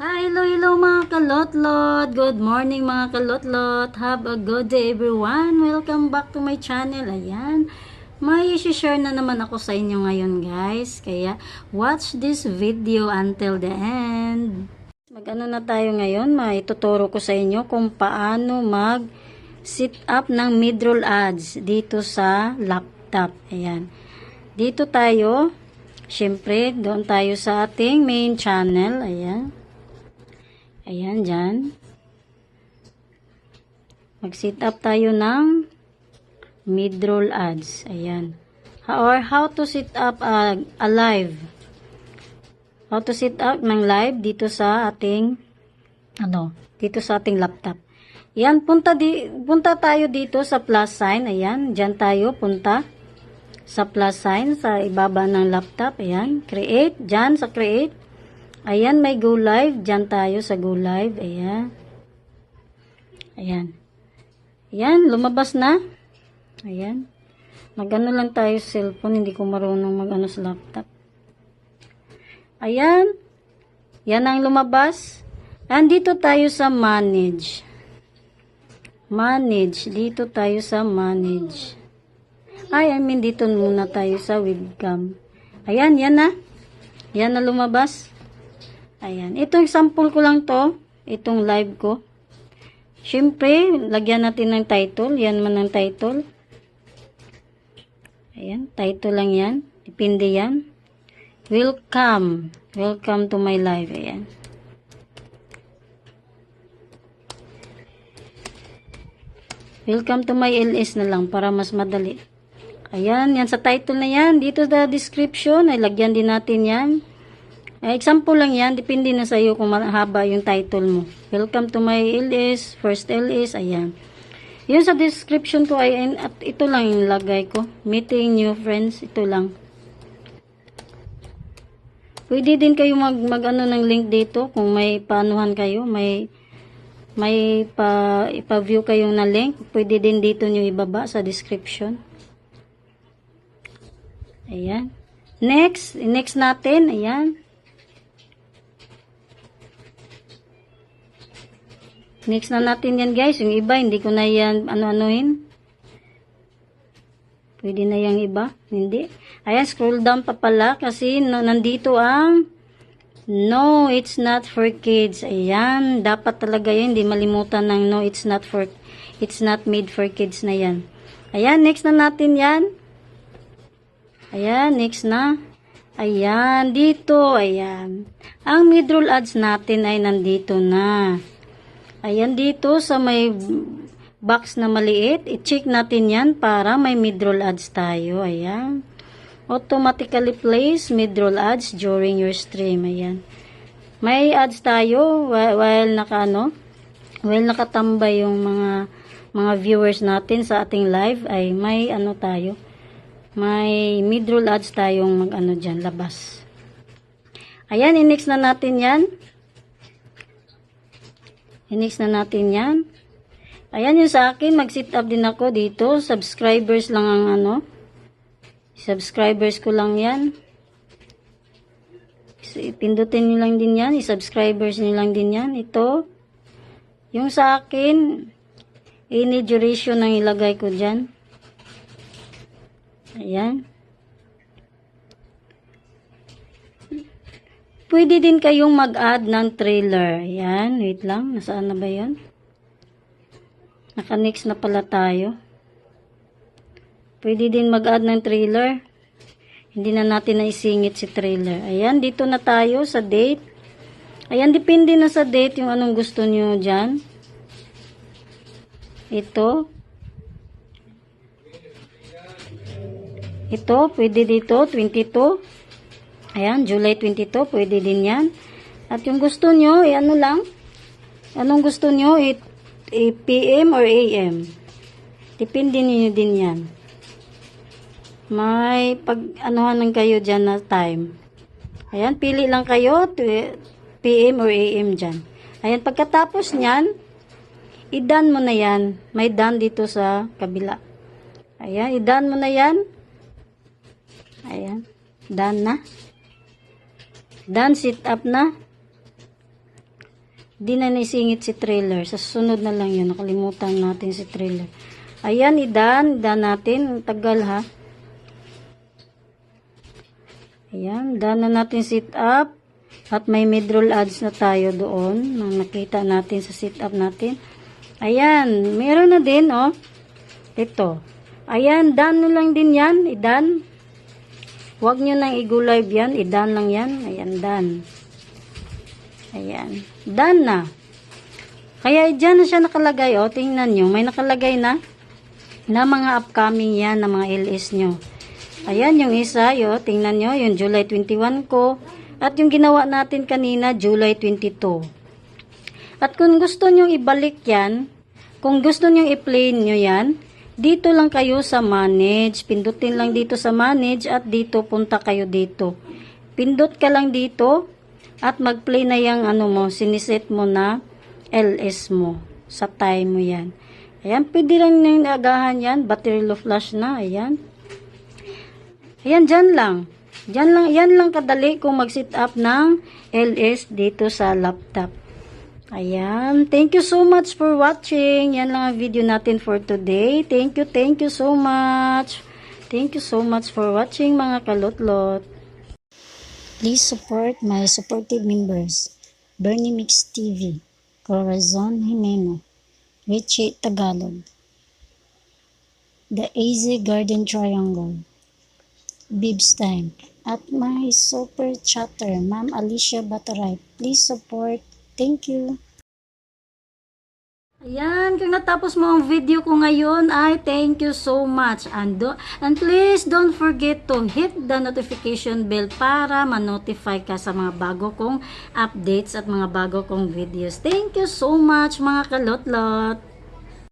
Hi, hello, hello mga kalotlot. Good morning mga kalotlot. Have a good day everyone. Welcome back to my channel. Ayan. May share na naman ako sa inyo ngayon guys. Kaya watch this video until the end. Mag-ano na tayo ngayon? May tuturo ko sa inyo kung paano mag sit up ng mid-roll ads dito sa laptop. Ayan. Dito tayo. Siyempre, doon tayo sa ating main channel. Ayan. Ayan, dyan. Mag-sit up tayo ng mid-roll ads. Ayan. Or how to sit up a, a live. How to sit up ng live dito sa ating ano, dito sa ating laptop. Ayan, punta, di, punta tayo dito sa plus sign. Ayan, dyan tayo punta sa plus sign sa ibaba ng laptop. Ayan, create. Dyan sa create. Ayan, may go live. Diyan tayo sa go live. Ayan. Ayan. Ayan, lumabas na. Ayan. Magano lang tayo sa cellphone. Hindi ko marunong magano sa laptop. Ayan. Yan ang lumabas. Andito tayo sa manage. Manage. Dito tayo sa manage. Ay, I mean, dito muna tayo sa webcam. Ayan, yan na. Yan na lumabas. Ayan. Itong sample ko lang to. Itong live ko. Siyempre, lagyan natin ng title. Yan man ang title. Ayan. Title lang yan. Depende yan. Welcome. Welcome to my live. Ayan. Welcome to my LS na lang para mas madali. Ayan, yan sa title na yan. Dito sa description, ay lagyan din natin yan. Eh, example lang yan, depende na sa iyo kung mahaba yung title mo. Welcome to my LS, first LS, ayan. Yun sa description ko ay, at ito lang yung lagay ko. Meeting new friends, ito lang. Pwede din kayo mag, mag ano ng link dito kung may paanuhan kayo, may may pa, ipa-view kayo na link. Pwede din dito nyo ibaba sa description. Ayan. Next, next natin, ayan. Next na natin yan guys. Yung iba, hindi ko na yan ano-anuhin. Pwede na yung iba. Hindi. Ayan, scroll down pa pala kasi nandito ang No, it's not for kids. Ayan, dapat talaga yan. Hindi malimutan ng no, it's not for, it's not made for kids na yan. Ayan, next na natin yan. Ayan, next na. Ayan, dito, ayan. Ang mid-roll ads natin ay nandito na. Ayan dito sa may box na maliit, i-check natin yan para may mid-roll ads tayo. Ayan. Automatically place mid-roll ads during your stream. Ayan. May ads tayo while, while naka ano, while nakatambay yung mga mga viewers natin sa ating live ay may ano tayo. May mid-roll ads tayong mag ano diyan labas. Ayan, i-next na natin 'yan. I-next na natin yan. Ayan yung sa akin, mag-sit up din ako dito. Subscribers lang ang ano. Subscribers ko lang yan. So, pindutin nyo lang din yan. I-subscribers nyo lang din yan. Ito. Yung sa akin, any duration ang ilagay ko dyan. Ayan. Pwede din kayong mag-add ng trailer. Yan, wait lang. Nasaan na ba yan? Naka-next na pala tayo. Pwede din mag-add ng trailer. Hindi na natin naisingit si trailer. Ayan, dito na tayo sa date. Ayan, depende na sa date yung anong gusto nyo dyan. Ito. Ito, pwede dito, 22. Ayan, July 22, pwede din yan. At yung gusto nyo, eh, ano lang, anong gusto nyo, eh, eh, PM or AM. Depende niyo din yan. May pag, anuhan lang kayo dyan na time. Ayan, pili lang kayo, PM or AM dyan. Ayan, pagkatapos nyan, i-done mo na yan. May done dito sa kabila. Ayan, i-done mo na yan. Ayan, done na. Done, sit up na. Di na naisingit si trailer. Sa susunod na lang yun. Nakalimutan natin si trailer. Ayan, idan. Idan natin. Tagal ha. Ayan, daan na natin sit up. At may mid-roll ads na tayo doon. Na nakita natin sa sit up natin. Ayan, meron na din, oh. Ito. Ayan, done nyo lang din yan. Idan. Huwag nyo nang i-go-live yan. Idan lang yan. Ayan, done. Ayan. Done na. Kaya dyan na siya nakalagay, oh. Tingnan nyo. May nakalagay na na mga upcoming yan, na mga LS nyo. Ayan, yung isa, yo, tingnan nyo, yung July 21 ko. At yung ginawa natin kanina, July 22. At kung gusto nyo ibalik yan, kung gusto nyo i-play nyo yan, dito lang kayo sa manage. Pindutin lang dito sa manage at dito punta kayo dito. Pindot ka lang dito at mag-play na yung ano mo, siniset mo na LS mo. Sa time mo yan. Ayan, pwede lang yung agahan yan. Battery low flash na. Ayan. Ayan, dyan lang. Dyan lang, yan lang kadali kung mag-sit up ng LS dito sa laptop. Ayan. Thank you so much for watching. Yan lang ang video natin for today. Thank you, thank you so much. Thank you so much for watching mga kalutlot. Please support my supportive members. Bernie Mix TV, Corazon Jimeno, Richie Tagalog, The Easy Garden Triangle, Bibs Time, at my super chatter, Ma'am Alicia Bataray. Please support. Thank you. Ayan, kung natapos mo ang video ko ngayon, ay thank you so much. And, do, and please don't forget to hit the notification bell para ma-notify ka sa mga bago kong updates at mga bago kong videos. Thank you so much mga kalotlot.